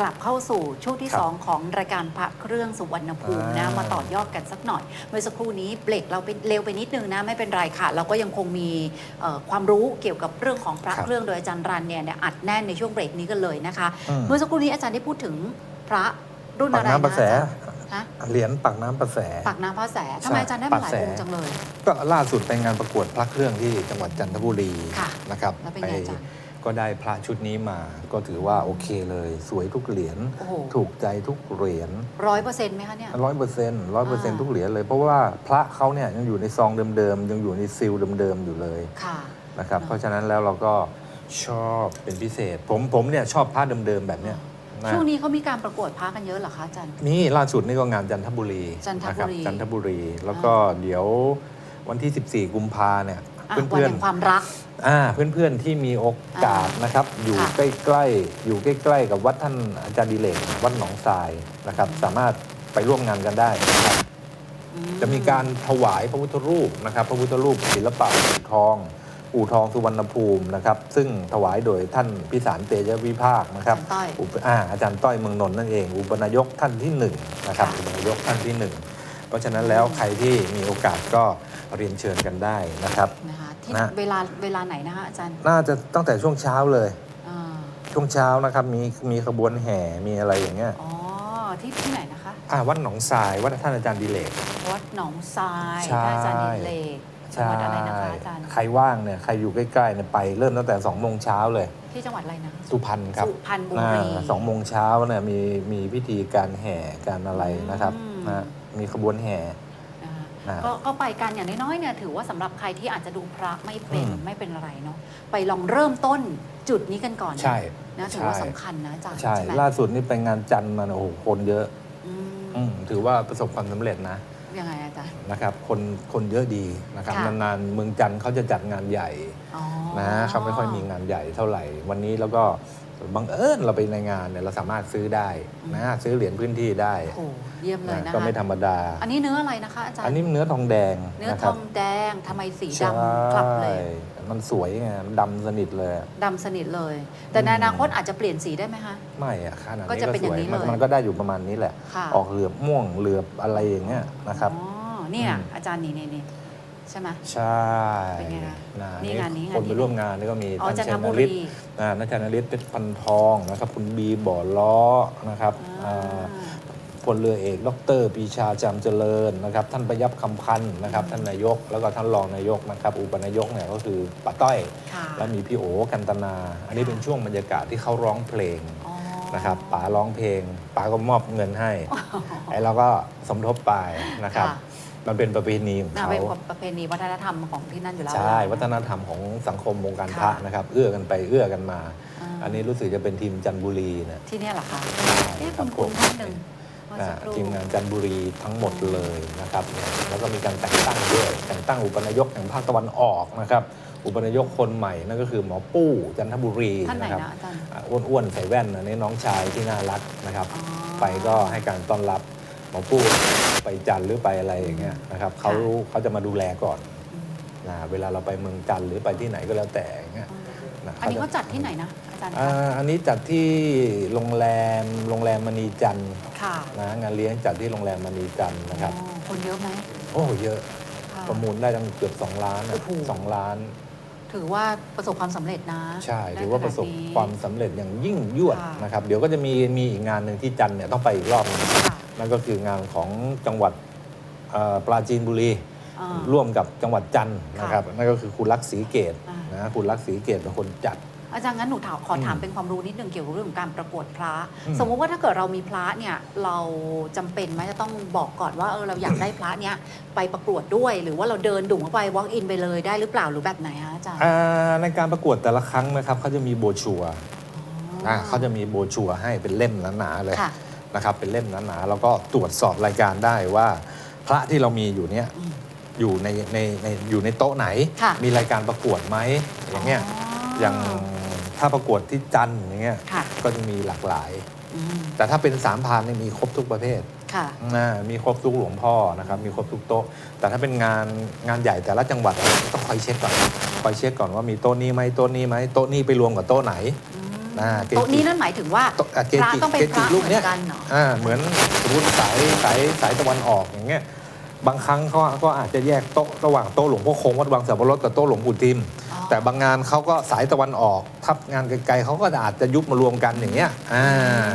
กลับเข้าสู่ช่วงที่ ครับ2 ของรายการพระเครื่องสุวรรณภูมินะอ่าม มาต่อยอดกันสักหน่อย เมื่อสักครู่นี้เบรกเราไปเร็วไปนิดนึงนะไม่เป็นไรค่ะ เราก็ยังคงมีเอ่อความรู้เกี่ยวกับเรื่องของพระครับเครื่องโดยอาจารย์รันเนี่ยเนี่ยอัดแน่นในช่วงเบรกนี้กันเลยนะคะ อืม เมื่อสักครู่นี้อาจารย์ได้พูดถึงพระรุ่นปาอะกไรน้ำประแสนะอาจารย์ฮะเหรียญปากน้ำประแส ปากน้ำพระแสทำไมอาจารย์ได้มาหลายองค์จังเลย ก็ล่าสุดไปงานประกวดพระเครื่องที่จังหวัดจันทบุรีค่ะนะครับแล้วเป็นไงอาจารย์ ก็ได้พระชุดนี้มา ก็ถือว่าโอเคเลย สวยทุกเหรียญโอ้โห ถูกใจทุกเหรียญร้อยเปอร์เซ็นต์ไหมคะเนี่ย ร้อยเปอร์เซ็นต์ร้อยเปอร์เซ็นต์อ่าทุกเหรียญเลย เพราะว่าพระเขาเนี่ยยังอยู่ในซองเดิมๆยังอยู่ในซิลเดิมๆอยู่เลยค่ะ นะครับเนอะเพราะฉะนั้นแล้วเราก็ชอบเป็นพิเศษ ผมผมเนี่ยชอบพระเดิมๆแบบเนี้ยนะช่วงนี้เขามีการประกวดพระกันเยอะเหรอคะอาจารย์นี่ล่าสุดนี่ก็งานจันทบุรีจันทบุรีะคจันทบุรี แล้วก็เดี๋ยววันที่ 14 กุมภาเนี่ย อะเพื่อนวันเพื่อนแห่งความรักอ่าเพื่อนเพื่อนๆที่มีโอกาสนะครับ อยู่ค่ะ ใกล้ๆอยู่ใกล้ๆกับวัดท่านอาจารย์ดิเลกวัดหนองทรายนะครับ สามารถไปร่วมงานกันได้นะครับ อื จะมีการถวายพระพุทธรูปนะครับ พระพุทธรูปศิลปะอู่ทอง อู่ทองสุวรรณภูมินะครับ ซึ่งถวายโดยท่านพิสารเตยวิภาคนะครับอาจารย์ต้อยอุปอ่าอาจารย์ต้อยเมืองนนท์นั่นเอง อุปนายกท่านที่หนึ่งนะครับค่ะ อุปนายกท่านที่หนึ่ง เพราะฉะนั้นแล้วใครที่มีโอกาสก็เรียนเชิญกันได้นะครับ นะคะที่นะ เวลาเวลาไหนนะคะอาจารย์น่าจะตั้งแต่ช่วงเช้าเลย อ่าช่วงเช้านะครับมีมีขบวนแห่มีอะไรอย่างเงี้ยอ๋อที่ที่ไหนนะคะ อ่าวัดหนองทรายวัดท่านอาจารย์ดิเลก วัดหนองทรายใช่อาจารย์ดิเลกจังหวัดอะไรนะคะอาจารย์ ใครว่างเนี่ยใครอยู่ใกล้ๆเนี่ยไปเริ่มตั้งแต่2องโมงเช้าเลย ที่จังหวัดอะไรนะสุพรรณครับสุพรรณบุอ่ารี สองโมงเช้าเนี่ยมีมีพิธีการแห่การอะไรนะครับอืม นะ มีขบวนแห่นะคะอ่าก็ก็ไปกันอย่างน้อยๆเนี่ยถือว่าสำหรับใครที่อาจจะดูพระไม่เป็นอืม ไม่เป็นอะไรเนาะไปลองเริ่มต้นจุดนี้กันก่อนใช่ นะถือว่าใช่ สำคัญนะอาจารย์ใช่ไหมล่าสุดนี่ไปงานจันทร์มาเนี่ยโอ้โหคนเยอะอืมอืมถือว่าประสบความสำเร็จนะยังไงอาจารย์ นะครับ คนคนเยอะดีนะครับค่ะ นานๆเมืองจันทร์เขาจะจัดงานใหญ่ อ๋อ นะเขาไม่ค่อยมีงานใหญ่เท่าไหร่ วันนี้แล้วก็ บังเอิญเราไปในงานเนี่ยเราสามารถซื้อได้นะซื้อเหรียญพื้นที่ได้โอ้โหเยี่ยมเลยนะนะคะก็ไม่ธรรมดา อันนี้เนื้ออะไรนะคะ อาจารย์อันนี้เนื้อทองแดงเนื้อนะทครับองแดงทำไมสีใช่ดำกลับเลยมันสวยไงมันดำสนิทเลย ดำสนิทเลย แต่ในอืมอนาคตอาจจะเปลี่ยนสีได้ไหมคะ ไม่อะขนาดก็นี้จะก็เป็นสอย่าวยงนี้มันเลย มันก็ได้อยู่ประมาณนี้แหละ ค่ะออกเหลือบม่วงเหลือบอะไรอย่างเงี้ยนะครับ อ๋อเนี่ยอืม อาจารย์นี่นี่นี่ ใช่ไหม ใช่เป็นไงคะนะนี่งานนี้คนงานนี้ไปร่วมงานนี่ก็มีอ๋อท่านจันทชบุนรีลิศอ่านักชนลิศเพชรพันทองนะครับ คุณบีบ่อล้อนะครับอ่าอ่า พลเรือเอกดรปรีชาจำเจริญนะครับ ท่านประยับคำพันธ์นะครับ ท่านนายก แล้วก็ท่านรองนายกนะครับ อุปนายกเนี่ยก็คือป้าต้อย ค่ะแล้วมีพี่โอกันตนา อันนี้เป็นช่วงบรรยากาศที่เขาร้องเพลงอ๋อนะครับป๋าร้องเพลงป๋าก็มอบเงินให้ไอ้เราก็สมทบไปนะครับ ค่ะ มันเป็นประเพณีของน่าเขา เป็นประเพณีวัฒนธรรมของที่นั่นอยู่แล้ว ใช่นะวัฒนธรรมของสังคมวงการค่ะพระนะครับ เอื้อกันไปเอื้อกันมา อ่าอันนี้รู้สึกจะเป็นทีมจันทบุรีนะ ที่เนี่ยเหรอคะเอ๊ะครัคุบณผคุณมท่านหนึ่งเมื่ออ่าสักครู่ ทีมงานจันทบุรีทั้งหมดเลยนะครับเนี่ยแล้วก็มีการแต่งตั้งด้วยแต่งตั้งอุปนายกแห่งภาคตะวันออกนะครับ อุปนายกคนใหม่นั่นก็คือหมอปู้จันทบุรีท่านไหนนะครับนะอาจารย์อ่าอ้วนๆใส่แว่นอันนี้น้องชายที่น่ารักนะครับ อ๋อ ไปก็ให้การต้อนรับหมอปู้ ไปจันทร์หรือไปอะไรอย่างเงี้ยนะครับเขาเขาจะมาดูแลก่อนอืมนะเวลาเราไปเมืองจันทร์หรือไปที่ไหนก็แล้วแต่อย่างเงี้ยนะอันนี้จะเขาจัดที่ไหนนะอาจารย์อ่คะาอันนี้จัดที่โรงแรมโรงแรมมณีจันทร์ค่ะนะงานเลี้ยงจัดที่โรงแรมมณีจันทร์นะครับอ๋อคนเยอะไหมโอ้เยอะค่ะประมูลได้ตั้งเกือบ 2 ล้านอะโอ้โหสองล้าน ถือว่าประสบความสำเร็จนะใช่ได้ถือว่าประสบขนดนี้ ความสำเร็จอย่างยิ่งยวดค่ะ นะครับ เดี๋ยวก็จะมีมีอีกงานหนึ่งที่จันทร์เนี่ยต้องไปอีกรอบหนึงค่ะนั่นก็คืองานของจังหวัดเอ่อปราจีนบุรี อ่า ร่วมกับจังหวัดจันทร์ค่ะนะครับนั่นก็คือคุณลักษณ์ศรีเกตอ่าน นะคุณลักษณ์ศรีเกตเป็นคนจัด อาจารย์งั้นหนูถามขอถามอืมเป็นความรู้นิดนึงเกี่ยวกับเรื่องของการประกวดพระอืมสมมุติว่าถ้าเกิดเรามีพระเนี่ยเราจำเป็นไหมจะต้องบอกก่อนว่าเออเราอยากได้พระเนี่ยไปประกวดด้วย หรือว่าเราเดินดุ่มเข้าไป walk in ไปเลยได้หรือเปล่าหรือแบบไหนคะอาจารย์อ่าในการประกวดแต่ละครั้งนะครับเขาจะมีโบรชัวร์อ่าเขาจะมีโบรชัวร์ให้เป็นเล่มหนาๆเลยค่ะนะครับเป็นเล่มหนาๆแล้วก็ตรวจสอบรายการได้ว่า พระที่เรามีอยู่เนี่ยอืมอยู่ในในในอยู่ในโต๊ะไหน ค่ะมีรายการประกวดไหมอย่างเงี้ยอย่าง ถ้าประกวดที่จันทร์อย่างเงี้ยค่ะ ก็จะมีหลากหลาย อืมแต่ถ้าเป็นสามพรานเนี่ยมีครบทุกประเภทค่ะ นะมีครบทุกหลวงพ่อนะครับมีครบทุกโต๊ะ แต่ถ้าเป็นงานงานใหญ่แต่ละจังหวัดต้องคอยเช็คก่อนคอยเช็คก่อนว่ามีโต๊ะนี้ไหมโต๊ะนี้ไหมโต๊ะนี้ไปรวมกับโต๊ะไหน อืมนะเกโต๊ะจินี้นั่นหมายถึงว่า โต๊ะอะเกพระจิต้องเป็นเกพจิระรูปเหมืเนี้อยนกันเนาะอ่าเหมือนสมมติสายสายสายตะวันออกอย่างเงี้ยบางครั้งเขาก็อาจจะแยกโต๊ะระหว่างโต๊ะหลวงพ่อคงวัดวังสับปะรดกับโต๊ะหลวงปู่ทิมอ๋อ แต่บางงานเขาก็สายตะวันออกทับงานไกลๆเขาก็อาจจะยุบมารวมกันอย่างเงี้ยอ่า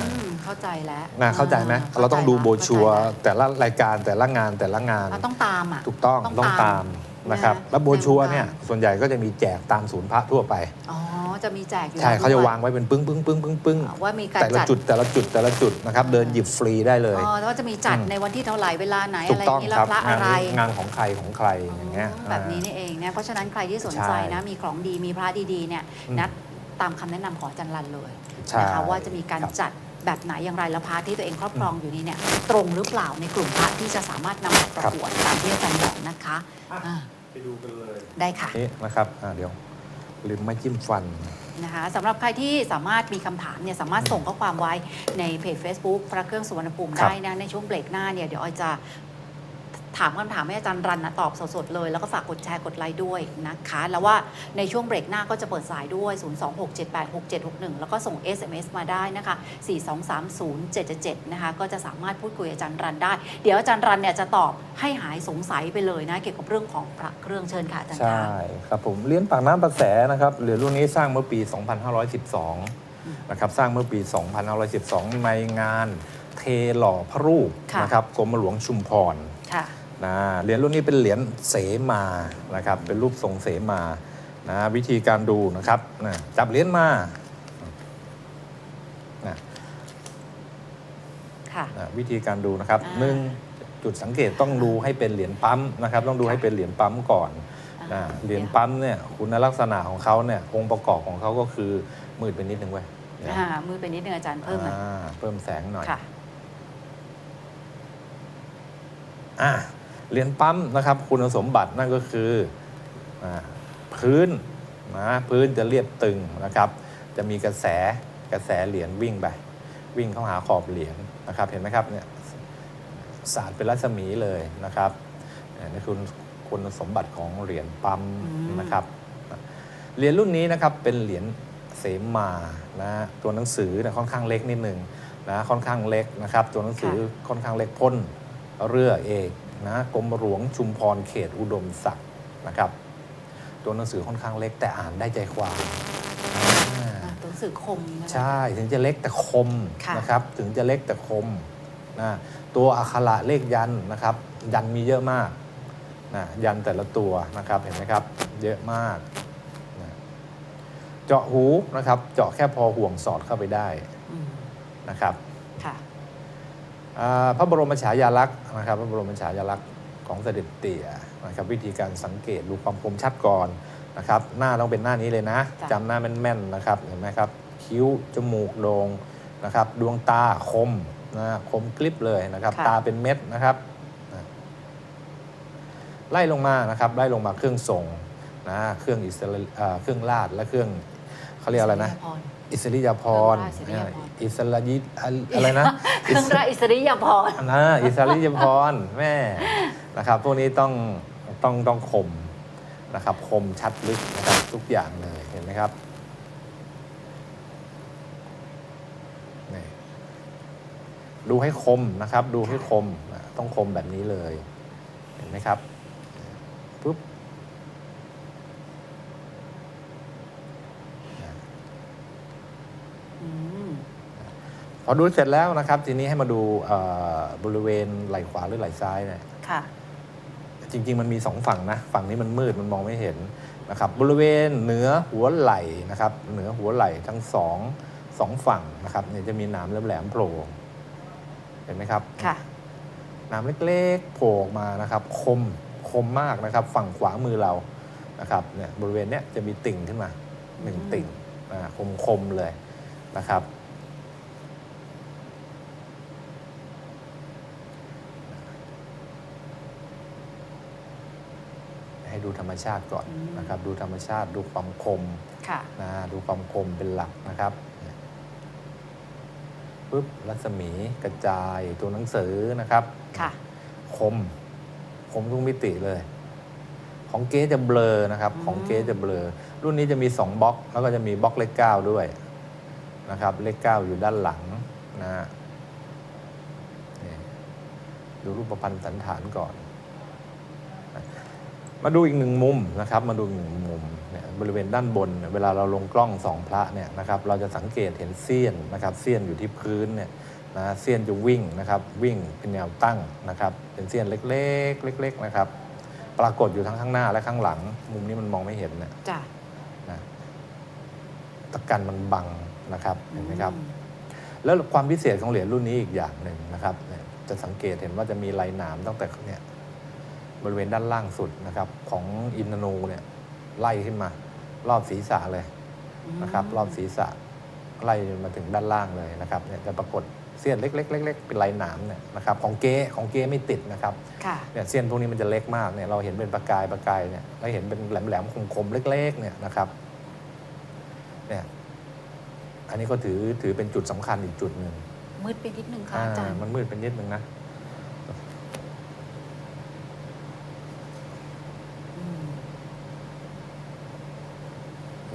อืมเข้าใจแล้วนะเข้าใจไหมอ่เราต้องดูข้ใจโบรชัวร์เข้าใจแต่ละรายการแต่ละงานแต่ละงานแล้วเราต้องตามอะ ถูกต้องต้องต้องตาตามมนะครับนะแล้วโบรชัวร์ในวงการเนี่ยส่วนใหญ่ก็จะมีแจกตามศูนย์พระทั่วไป อ๋อ จะมีแจกอยู่ใช่แล้วเขาจะด้วยวางไว้เป็นปึ้งปึ้งปึ้งปึ้งปึ้งอ่าว่ามีการแต่ละจัด จุดแต่ละจุดแต่ละจุดนะครับเดินหยิบฟรีได้เลยอ๋อแล้วก็จะมีจัดอืมในวันที่เท่าไหร่เวลาไหนถูอะกไรอต้องย่างนี้แล้ควรับพระงาอะนไร งานของใครของใครอย่างเงี้ยอ๋อแบบนี้อ่านี่เองนะเพราะฉะนั้นใครที่สนใช่ใจนะ มีของดีมีพระดีๆเนี่ยอืมนัดตามคำแนะนำของอาจารย์รันเลยใช่นะคะว่าจะมีการครับจัดแบบไหนอย่างไรแล้วพระที่ตัวเองครอบครองอยู่นี้เนี่ยตรงหรือเปล่าในกลุ่มพระที่จะสามารถนำมาประกวดตามที่อาจารย์บอกนะคะอ่าไปดูกันเลย ได้ค่ะ นี่นะครับอ่าเดี๋ยว ลืมไม่จิ้มฟัน นะคะสำหรับใครที่สามารถมีคำถามเนี่ยสามารถส่งข้อความไว้ในเพจ Facebook พระเครื่องสุวรรณภูมิครับ ได้นะในช่วงเบรกหน้าเนี่ยเดี๋ยวออยจะ ถามคำถามให้อาจารย์รันนะตอบสดๆเลย แล้วก็ฝากกดแชร์กดไลค์ด้วยนะคะ แล้วว่าในช่วงเบรกหน้าก็จะเปิดสายด้วย 026786761 แล้วก็ส่ง SMS มาได้นะคะ 4230777 นะคะ ก็จะสามารถพูดคุยอาจารย์รันได้ เดี๋ยวอาจารย์รันเนี่ยจะตอบให้หายสงสัยไปเลยนะเกี่ยวกับเรื่องของพระเครื่องเชิญค่ะอาจารย์ใช่ค่ะครับผมเหรียญปากน้ำประแสนะครับเหรียญรุ่นนี้สร้างเมื่อปี 2512นะครับสร้างเมื่อปี 2512 ในงานเทหล่อพระรูปค่ะนะครับกรมหลวงชุมพรค่ะ นะเหรียญรุ่นนี้เป็นเหรียญเสมานะครับเป็นรูปทรงเสมานะวิธีการดูนะครับนะจับเหรียญมานะค่ะนะวิธีการดูนะครับอ่าหนึ่งจุดสังเกตต้องดูให้เป็นเหรียญปั๊มนะครับ ต้องดูค่ะให้เป็นเหรียญปั๊มก่อนนะอ่าเหรียญปั๊มเนี่ยคุณลักษณะของเขาเนี่ยองค์ประกอบของเขาก็คือมืดไปนิดนึงเว้ยเนี่ยอ่ามือเป็นนิดนึงอาจารย์เพิ่มหน่อยอ่าเพิ่มแสงหน่อยค่ะอะ เหรียญปั๊มนะครับคุณสมบัตินั่นก็คืออาพื้นนะพื้นจะเรียบตึงนะครับ จะมีกระแสกระแสเหรียญวิ่งไปวิ่งเข้าหาขอบเหรียญนะครับ เห็นไหมครับเนี่ยสาดเป็นรัศมีเลยนะครับเนี่ยนี่คือคุณสมบัติของเหรียญปั๊มอืมนะครับเหรียญรุ่นนี้นะครับเป็นเหรียญเสมานะตัวหนังสือเนี่ยค่อนข้างเล็กนิดหนึ่งนะค่อนข้างเล็กนะครับ ตัวหนังสือค่อนข้างเล็กพ้นเรือเอก นะกรมหลวงชุมพรเขตอุดมศักดิ์นะครับ ตัวหนังสือค่อนข้างเล็กแต่อ่านได้ใจความอ่าอ่าตัวหนังสือคมนะคะใช่ถึงจะเล็กแต่คมค่ะนะครับ ถึงจะเล็กแต่คมนะตัวอักขระเลขยันนะครับ ยันมีเยอะมากนะยันแต่ละตัวนะครับเห็นไหมครับ เยอะมากนะเจาะหูนะครับ เจาะแค่พอห่วงสอดเข้าไปได้อืมนะครับค่ะอ่า พระบรมฉายาลักษณ์นะครับพระบรมฉายาลักษณ์ของเสด็จเตี่ยนะครับวิธีการสังเกตดูความคมชัดก่อนนะครับหน้าต้องเป็นหน้านี้เลยนะจ้ะจำหน้าแม่นๆนะครับเห็นไหมครับคิ้วจมูกโด่งนะครับดวงตาคมนะคมกลิบเลยนะครับ ตาเป็นเม็ดนะครับนะไล่ลงมานะครับไล่ลงมาเครื่องทรงนะเครื่องอิสระอ่าเครื่องลาดและเครื่องเขาเรียกอะไรนะพรอิสริยาภรณ์เครื่ องราชอิสริยาภรณ์อิสระยิอะไรนะเครื่องราชอิสริยาภรณ์นะอิสริยพรแม่นะครับ พวกนี้ต้องต้องต้องคมนะครับคมชัดลึกนะครับทุกอย่างเลยเห็นไหมครับนี่ดูให้คมนะครับ ดูให้คมนะต้องคมแบบนี้เลย เห็นไหมครับปุ๊บ อืม พอดูเสร็จแล้วนะครับ ทีนี้ให้มาดูเอ่อบริเวณไหล่ขวาหรือไหล่ซ้ายเนี่ยค่ะ จริง ๆ มันมีสองฝั่งนะ ฝั่งนี้มันมืดมันมองไม่เห็นนะครับ บริเวณเหนือหัวไหล่นะครับ เหนือหัวไหล่ทั้งสองสองฝั่งนะครับเนี่ยจะมีหนามแหลมๆโผล่เห็นไหมครับค่ะหนามเล็กๆโผล่ออกมานะครับ คมคมมากนะครับ ฝั่งขวามือเรานะครับเนี่ยบริเวณเนี้ยจะมีติ่งขึ้นมาหนึ่งอืมติ่งอ่าคมๆเลยนะครับ ให้ดูธรรมชาติก่อนนะครับ ดูธรรมชาติดูความคมค่ะนะดูความคมเป็นหลักนะครับเนี่ยปุ๊บรัศมีกระจายตัวหนังสือนะครับค่ะคม คมทุกมิติเลย ของเก๊จะเบลอนะครับอืมของเก๊จะเบลอ รุ่นนี้จะมี 2บล็อก แล้วก็จะมีบล็อกเลขเก้าด้วยนะครับ เลขเก้าอยู่ด้านหลังนะฮะนี่ดูรูปประพันธ์สันฐานก่อน มาดูอีกหนึ่งมุมนะครับ มาดูอีกหนึ่งมุมเนี่ยบริเวณด้านบนเนี่ยเวลาเราลงกล้องสองพระเนี่ยนะครับ เราจะสังเกตเห็นเสี้ยนนะครับ เสี้ยนอยู่ที่พื้นเนี่ยนะเสี้ยนจะวิ่งนะครับ วิ่งเป็นแนวตั้งนะครับ เป็นเสี้ยนเล็กๆ เล็ก ๆ นะครับ ปรากฏอยู่ทั้งข้างหน้าและข้างหลัง มุมนี้มันมองไม่เห็นเนี่ยจ้ะนะตะกันมันบังนะครับเห็นไหมครับอืมแล้วความพิเศษของเหรียญรุ่นนี้อีกอย่างหนึ่งนะครับเนี่ยจะสังเกตเห็นว่าจะมีลายหนามตั้งแต่เนี่ย บริเวณด้านล่างสุดนะครับของอินทนูเนี่ยไล่ขึ้นมา รอบศีรษะเลยนะครับ รอบศีรษะไล่มาถึงด้านล่างเลยนะครับเนี่ยจะปรากฏเสี้ยนเล็กๆเล็กๆเป็นลายหนามเนี่ยนะครับของเก๊ของเก๊ไม่ติดนะครับค่ะเนี่ยเส้นพวกนี้มันจะเล็กมากเนี่ยเราเห็นเป็นประกายประกายเนี่ยเราเห็นเป็นแหลมๆคมๆเล็กๆเนี่ยนะครับเนี่ยอันนี้ก็ถือถือเป็นจุดสำคัญอีกจุดหนึ่งมืดไปนิดนึงค่ะอ่าอาจารย์มันมืดเป็นนิดนึงนะ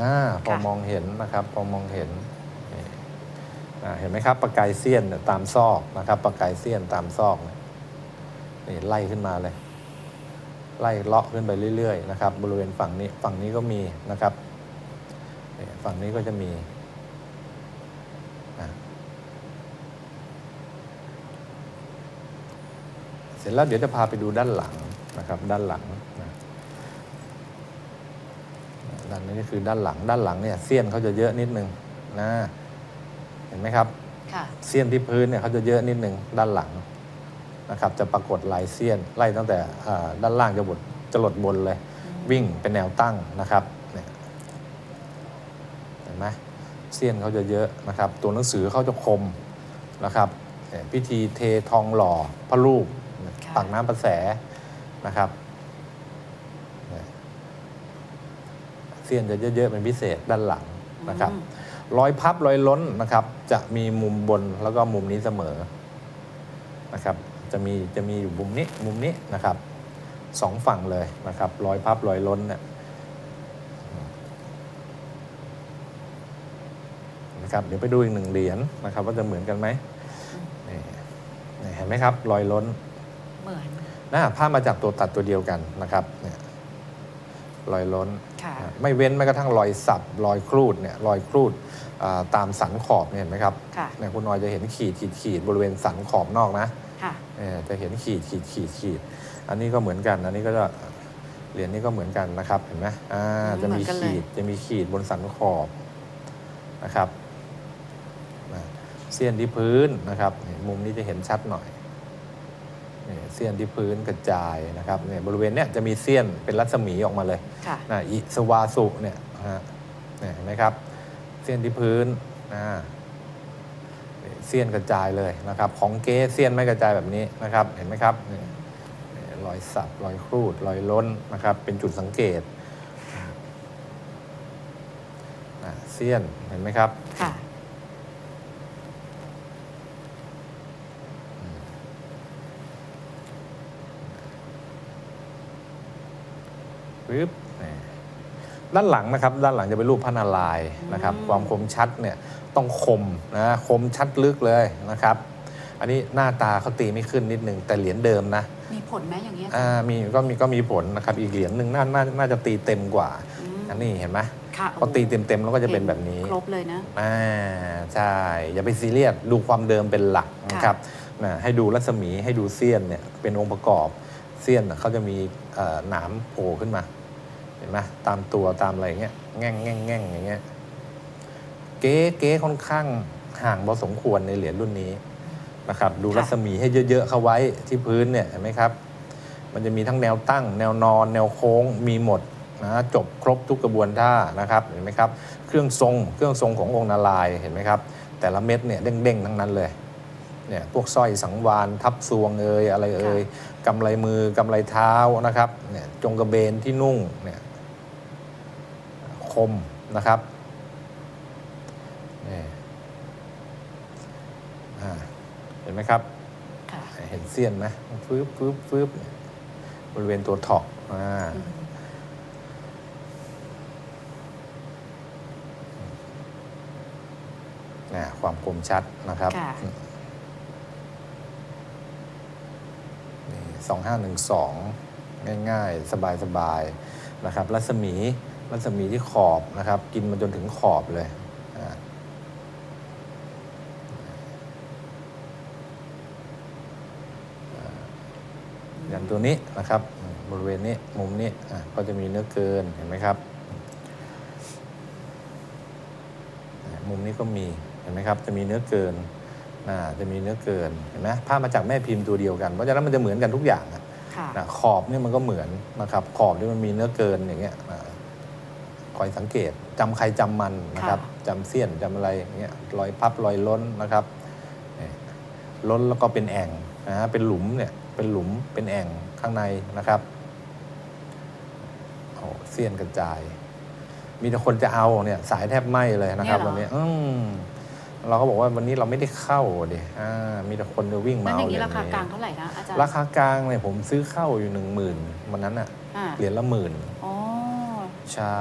อ่าพอค่ะ มองเห็นนะครับ พอมองเห็นนี่อ่าเห็นไหมครับประกายเสี้ยนเนี่ยตามซอกนะครับประกายเสี้ยนตามซอกเนี่ยนี่ไล่ขึ้นมาเลย ไล่เลาะขึ้นไปเรื่อยๆนะครับบริเวณฝั่งนี้ฝั่งนี้ก็มีนะครับนี่ฝั่งนี้ก็จะมีอะเสร็จแล้วเดี๋ยวจะพาไปดูด้านหลังนะครับ ด้านหลังนะ ด้านนี้คือด้านหลังด้านหลังเนี่ยเสี้ยนเขาจะเยอะนิดนึงนะเห็นไหมครับค่ะเสี้ยนที่พื้นเนี่ยเขาจะเยอะนิดนึงด้านหลังนะครับจะปรากฏลายเสี้ยนไล่ตั้งแต่อ่าด้านล่างจะบดจะหลดบนเลย วิ่งเป็นแนวตั้งนะครับเนี่ยเห็นไหมเสี้ยนเขาจะเยอะนะครับ ตัวหนังสือเขาจะคมนะครับเนี่ยพิธีเททองหล่อพระรูปค่ะตักน้ำประแสนะครับเนี่ย เสี้ยนจะเยอะๆเป็นพิเศษด้านหลังนะครับอืมรอยพับรอยล้นนะครับ จะมีมุมบนแล้วก็มุมนี้เสมอนะครับ จะมีจะมีอยู่มุมนี้มุมนี้นะครับสองฝั่งเลยนะครับรอยพับรอยล้นเนี่ยนะครับเดี๋ยวไปดูอีกหนึ่งเหรียญนะครับ ว่าจะเหมือนกันไหมนี่นี่เห็นไหมครับรอยล้นเหมือนหน้าผ้ามาจากตัวตัดตัวเดียวกันนะครับเนี่ย รอยล้นค่ะอะไม่เว้นแม้กระทั่งรอยสับรอยครูดเนี่ยรอยครูดอ่าตามสันขอบเนี่ยเห็นไหมครับค่ะเนี่ยคุณน้อยจะเห็นขีดขีดขีดบริเวณสันขอบนอกนะค่ะเออจะเห็นขีดขีดขีดขีด อันนี้ก็เหมือนกัน อันนี้ก็จะเหรียญนี้ก็เหมือนกันนะครับเห็นไหมอ่าอืมจะมีเหมือนกันเลยขีดจะมีขีดบนสันขอบนะครับนะเสี้ยนที่พื้นนะครับนี่มุมนี้จะเห็นชัดหน่อยนี่ เสี้ยนที่พื้นกระจายนะครับเนี่ยบริเวณเนี้ยจะมีเสี้ยนเป็นรัศมีออกมาเลยค่ะ นะอิสวาสุเนี่ยนะฮะเนี่ยเห็นไหมครับ เสี้ยนที่พื้นนะนี่เสี้ยนกระจายเลยนะครับ ของเก๊เสี้ยนไม่กระจายแบบนี้นะครับ เห็นไหมครับนี่นี่รอยสับรอยครูดรอยล้นนะครับ เป็นจุดสังเกตนะเสี้ยนเห็นไหมครับ ค่ะ ปึ๊บนี่ด้านหลังนะครับด้านหลังจะเป็นรูปพระนารายณ์นะครับอืมความคมชัดเนี่ยต้องคมนะคมชัดลึกเลยนะครับ อันนี้หน้าตาเขาตีไม่ขึ้นนิดนึงแต่เหรียญเดิมนะมีผลไหมอย่างเงี้ยอ่ามีก็มีก็มีผลนะครับอีกเหรียญหนึ่งน่าน่าน่าจะตีเต็มกว่าอืมอันนี้เห็นไหมค่ะพอตีเต็มเต็มๆแล้วก็จะเป็นแบบนี้ ครบเลยนะ อ่าใช่ อย่าไปซีเรียสดูความเดิมเป็นหลักนะครับนะให้ดูรัศมีให้ดูเสี้ยนเนี่ยเป็นองค์ประกอบเสี้ยนน่ะเขาจะมีเอ่อหนามโผล่ขึ้นมา เห็นไหมตามตัวตามอะไรอย่างเงี้ยแง่งแง่งแง่งอย่างเงี้ยเก๊เก๊ค่อนข้างห่างพอสมควรในเหรียญรุ่นนี้นะครับดูค่ะรัศมีให้เยอะๆเข้าไว้ที่พื้นเนี่ยเห็นไหมครับ มันจะมีทั้งแนวตั้ง แนวนอน แนวโค้งมีหมดนะจบครบทุกกระบวนท่านะครับเห็นไหมครับ เครื่องทรงเครื่องทรงขององค์นารายณ์เห็นไหมครับ แต่ละเม็ดเนี่ยเด้งๆทั้งนั้นเลยเนี่ยพวกสร้อยสังวานทับซวงเอยอะไรเอยกำไรมือกำไรเท้านะครับเนี่ยจงกระเบนที่นุ่งเนี่ย คมนะครับนี่อ่าเห็นไหมครับค่ะเห็นเสี้ยนไหมฟืบฟืบฟืบบริเวณตัวเถอกอ่าอืมเนะความคมชัดนะครับค่ะนี่สองห้าหนึ่งสองง่าย ๆ สบาย ๆ นะครับ รัศมี รัศมีที่ขอบนะครับ กินมาจนถึงขอบเลยอ่าอย่างตัวนี้นะครับ บริเวณนี้มุมนี้อะก็จะมีเนื้อเกินเห็นไหมครับ มุมนี้ก็มีเห็นไหมครับ จะมีเนื้อเกินอ่าจะมีเนื้อเกินเห็นไหมภาพมาจากแม่พิมพ์ตัวเดียวกันเพราะฉะนั้นมันจะเหมือนกันทุกอย่างอะค่ะนะขอบเนี่ยมันก็เหมือนนะครับขอบนี่มันมีเนื้อเกินอย่างเงี้ยอ่า คอยสังเกตจำใครจำมันนะครับจำเสี้ยนจำอะไรอย่างเงี้ยรอยพับรอยล้นนะครับนี่ล้นแล้วก็เป็นแอ่งนะฮะเป็นหลุมเนี่ยเป็นหลุมเป็นแอ่งข้างในนะครับโอ้เสี้ยนกระจาย มีแต่คนจะเอาเนี่ยสายแทบไหมเลยนะครับเนี่ยเหรอ วันนี้อืมเราก็บอกว่าวันนี้เราไม่ได้เข้าดิอ่ามีแต่คนจะวิ่งนั่มานอเอาย่างเหรีนี้ยญราคากลางนี้เท่าไหร่นะอาจารย์ราคากลางเนี่ยผมซื้อเข้าอยู่หนึ่งหมื่นวันนั้นอะอ่าเหรียญละหมื่น อ๋อ ใช่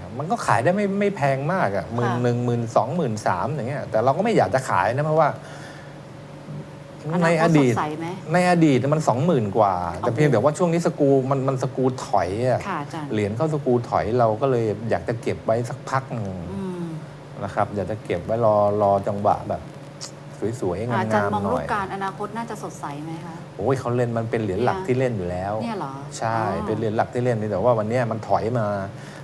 ครับมันก็ขายได้ไม่ไม่แพงมากอะหมื่นค่ะหนึ่งหมื่นสองหมื่นสามอย่างเงี้ยแต่เราก็ไม่อยากจะขายนะเพราะว่า ในอดีต นาคสดใสไหม ในอดีตมันสองหมื่นกว่า แต่โอ้โหเพียงแต่ว่าช่วงนี้สกรูมันมันสกรูถอยอะค่ะอาจารย์ เหรียญเข้าสกรูถอยเราก็เลยอยากจะเก็บไว้สักพักหนึ่งอืมนะครับอยากจะเก็บไว้รอรอจังหวะแบบ สวยๆงาอาจารย์มมองๆหรูน่ปอยการอนาคตน่าจะสดใสไหมคะ โอ้ยเขาเล่นมันเป็นเหรียญหลักเนี่ยที่เล่นอยู่แล้วเนี่ยเหรอใช่อ๋อเป็นเหรียญหลักที่เล่นนี่แต่ว่าวันเนี้ยมันถอยมา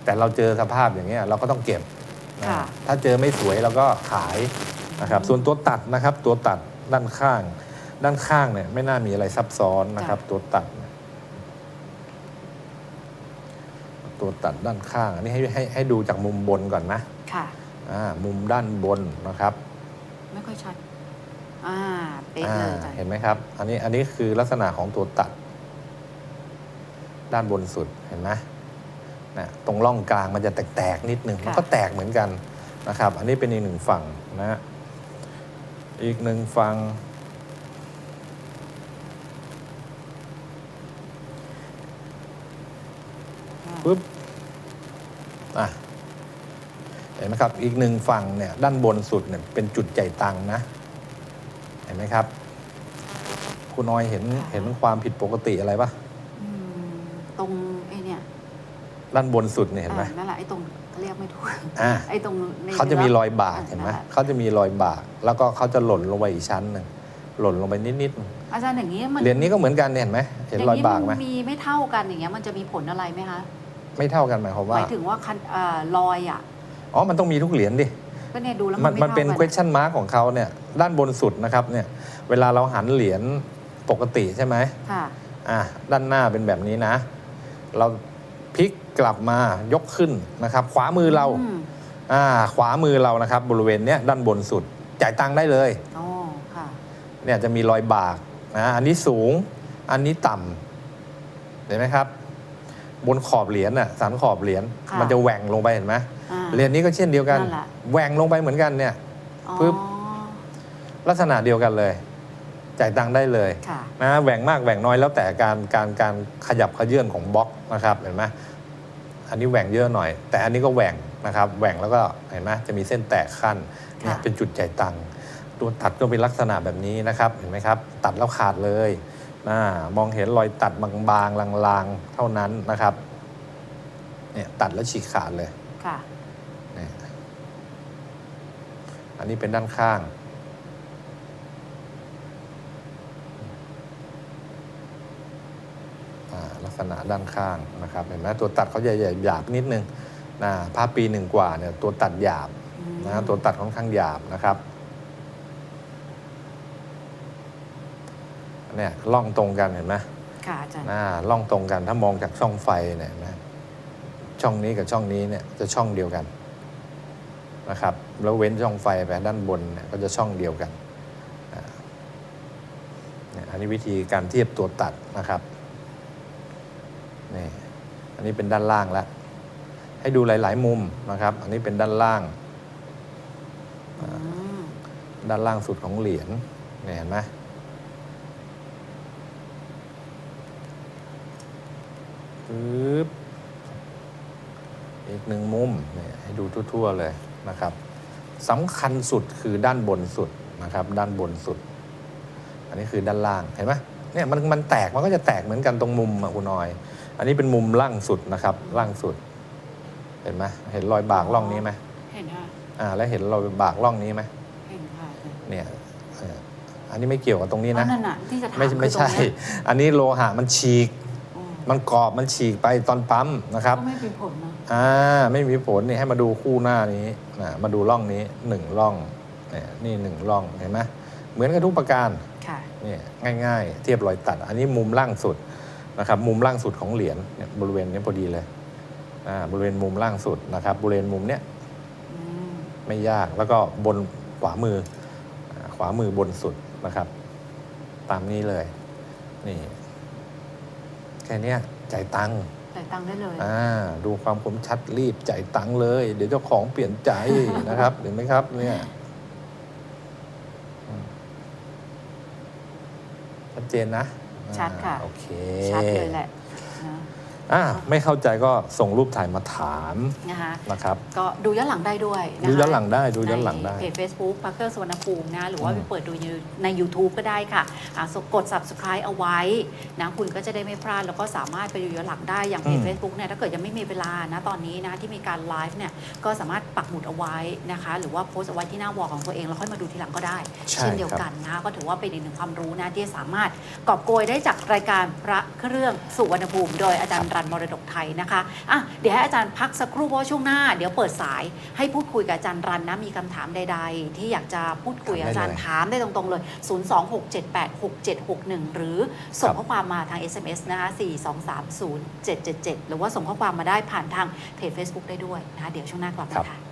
แต่เราเจอสภาพอย่างเงี้ยเราก็ต้องเก็บนะค่ะถ้าเจอไม่สวยเราก็ขายนะครับส่วนตัวตัดนะครับตัวตัดด้านข้าง ด้านข้างเนี่ยไม่น่ามีอะไรซับซ้อนนะครับ ตัวตัดเนี่ยตัวตัดด้านข้าง อันนี้ให้ให้ให้ดูจากมุมบนก่อนนะค่ะอ่ามุมด้านบนนะครับ ไม่ค่อยชัด อ่าเป๊ะอ่าเลยอาจารย์ เห็นไหมครับ อันนี้อันนี้คือลักษณะของตัวตัด ด้านบนสุดเห็นไหมนะตรงร่องกลางมันจะแตกๆนิดนึงมันก็แตกเหมือนกันนะครับ อันนี้เป็นอีกหนึ่งฝั่งนะฮะอีกหนึ่งฝั่งปุ๊บอะเห็นไหมครับ อีกหนึ่งฝั่งเนี่ยด้านบนสุดเนี่ยเป็นจุดใจายตังค์นะเห็นไหมครับ คุณน้อยเห็นเห็นความผิดปกติอะไรปะอืมตรงไอ้เนี่ยด้านบนสุดเนี่ยเห็นไหมอ่านั่นแหละไอ้ตรงเรียกไม่ถูกอ่า ไอ้ตรงในเขาจะมีรอยบากอ่เห็นไหมนั่นแะเขาจะมีรอยบาก แล้วก็เขาจะหล่นลงไปอีกชั้นหนึ่งหล่นลงไปนิดอาจารย์อย่างนี้มัๆนเหรียญนี้ก็เหมือนกันเนี่ยเห็นไหมเห็นรอยบากไหมงนี้นมีไม่เท่ากันอย่างเงี้ยมันจะมีผลอะไรไหมคะไม่เท่ากันหมายความหว่า มายถึงว่าคันอ่ารอยอะ อ๋อ มันต้องมีทุกเหรียญดิ ก็เนี่ยดูแล้วมัมันนมันไม่เป็นเท่ากั question mark ของเขาเนี่ยด้านบนสุดนะครับเนี่ยเวลาเราหันเหรียญปกติใช่ไหมค่ะอะด้านหน้าเป็นแบบนี้นะ เราพลิกกลับมายกขึ้นนะครับ ขวามือเราอืมอ่าขวามือเรานะครับ บริเวณเนี้ยด้านบนสุดจ่ายตังค์ได้เลยอ๋อค่ะเนี่ยจะมีรอยบากนะอันนี้สูงอันนี้ต่ำเห็นไหมครับ บนขอบเหรียญน่ะสันขอบเหรียญค่ะมันจะแหว่งลงไปเห็นไหมอ่า เหรียญนี้ก็เช่นเดียวกันนั่นแหละ แหว่งลงไปเหมือนกันเนี่ย อ๋อปึ๊บ ลักษณะเดียวกันเลย จ่ายตังค์ได้เลยค่ะ นะแหว่งมากแหว่งน้อยแล้วแต่การการการขยับขยื่นของบล็อกนะครับเห็นไหมอันนี้แหว่งเยอะหน่อย แต่อันนี้ก็แหว่งนะครับแหว่งแล้วก็เห็นไหมจะมีเส้นแตกขั้นเนี่ยค่ะ เป็นจุดจ่ายตังค์ตัวตัดก็เป็นลักษณะแบบนี้นะครับเห็นไหมครับ ตัดแล้วขาดเลยนะมองเห็นรอยตัดบางๆลางๆเท่านั้นนะครับเนี่ยตัดแล้วฉีกขาดเลย ค่ะ เนี่ย อันนี้เป็นด้านข้างอ่าลักษณะด้านข้างนะครับเห็นไหมตัวตัดเขาจะหยาบๆนิดนึงนะผ้าปีหนึ่งกว่าเนี่ยตัวตัดหยาบอืมนะตัวตัดค่อนข้างหยาบนะครับเนี่ยล่องตรงกันเห็นไหมค่ะอาจารย์นะล่องตรงกันถ้ามองจากช่องไฟเนี่ยเห็นไหมช่องนี้กับช่องนี้เนี่ยจะช่องเดียวกันนะครับ แล้วเว้นช่องไฟไปด้านบนเนี่ยก็จะช่องเดียวกันอ่าเนี่ยอันนี้วิธีการเทียบตัวตัดนะครับนี่อันนี้เป็นด้านล่างแล้ว ให้ดูหลาย ๆ มุมนะครับ อันนี้เป็นด้านล่างอืมด้านล่างสุดของเหรียญเนี่ยเห็นไหมปึ๊บอีกหนึ่งมุมเนี่ยให้ดูทั่ว ๆ เลยนะครับ สำคัญสุดคือด้านบนสุดนะครับ ด้านบนสุด อันนี้คือด้านล่างเห็นไหมเนี่ยมันมันแตกมันก็จะแตกเหมือนกันตรงมุมอะคุณออย อันนี้เป็นมุมล่างสุดนะครับ ล่างสุด เห็นไหมเห็นรอยบากร่องนี้ไหมเห็นค่ะอ่า แล้วเห็นรอยบากร่องนี้ไหมเห็นค่ะเนี่ยเอ่ออันนี้ไม่เกี่ยวกับตรงนี้อ๋อนะนั่นน่ะที่จะถามไม่คือไม่ใช่ตรงเนี้ยอันนี้โลหะมันฉีกอืมมันกรอบมันฉีกไปตอนปั๊มนะครับก็ไม่เป็นผลนะอ่าไม่มีผลนี่ให้มาดูคู่หน้านี้นะ มาดูร่องนี้หนึ่งร่องเนี่ยนี่หนึ่งร่องเห็นไหมเหมือนกันทุกประการค่ะเนี่ยง่ายๆ เทียบรอยตัด อันนี้มุมล่างสุดนะครับมุมล่างสุดของเหรียญเนี่ยบริเวณนี้พอดีเลยอ่าบริเวณมุมล่างสุดนะครับบริเวณมุมเนี้ยอืมไม่ยากแล้วก็บนขวามืออ่าขวามือบนสุดนะครับ ตามนี้เลย นี่ แค่เนี้ยจ่ายตังค์ จ่ายตังค์ได้เลย อ่าดูความคมชัดรีบจ่ายตังค์เลย เดี๋ยวเจ้าของเปลี่ยนใจนะครับเห็นไหมครับเนี่ยอืมชัดเจนนะชัดค่ะ อ่าโอเค ชัดเลยแหละนะ อ่าไม่เข้าใจก็ส่งรูปถ่ายมาถามนะคะนะครับ ก็ดูย้อนหลังได้ด้วยนะคะดูย้อนหลังได้ดูย้อนหลังได้เพจ Facebook พักเกอร์สวนภูมินะหรือว่าอืมไปเปิดดูใน YouTube ก็ได้ค่ะอะกด subscribe เอาไว้นะคุณก็จะได้ไม่พลาด แล้วก็สามารถไปดูย้อนหลังได้อย่างเพจ Facebook เนี่ยถ้าเกิดยังไม่มีเวลานะตอนนี้นะที่มีการไลฟ์เนี่ยก็สามารถปักหมุดเอาไว้นะคะหรือว่าโพสต์เอาไว้ที่หน้าวอลของตัวเองแล้วค่อยมาดูทีหลังก็ได้ใช่เช่นเดียวครับกันนะก็ถือว่าเป็นอีกหนึ่งความรู้นะที่สามารถกอบโกยได้จากรายการพระเครื่องสุวรรณภูมิ โดยอาจารย์รันมรดกไทยนะคะอะเดี๋ยวให้อาจารย์พักสักครู่เพราะว่าช่วงหน้า เดี๋ยวเปิดสายให้พูดคุยกับอาจารย์รันนะมีคำถามใด ๆ ที่อยากจะพูดคุยกับอาจารย์ถามได้ตรงๆเลย 026786761 หรือส่งข้อความมาทาง SMS นะคะ4230777 หรือว่าส่งข้อความมาได้ผ่านทางเพจ Facebook ได้ด้วยนะคะเดี๋ยวช่วงหน้ากลับมาค่ะ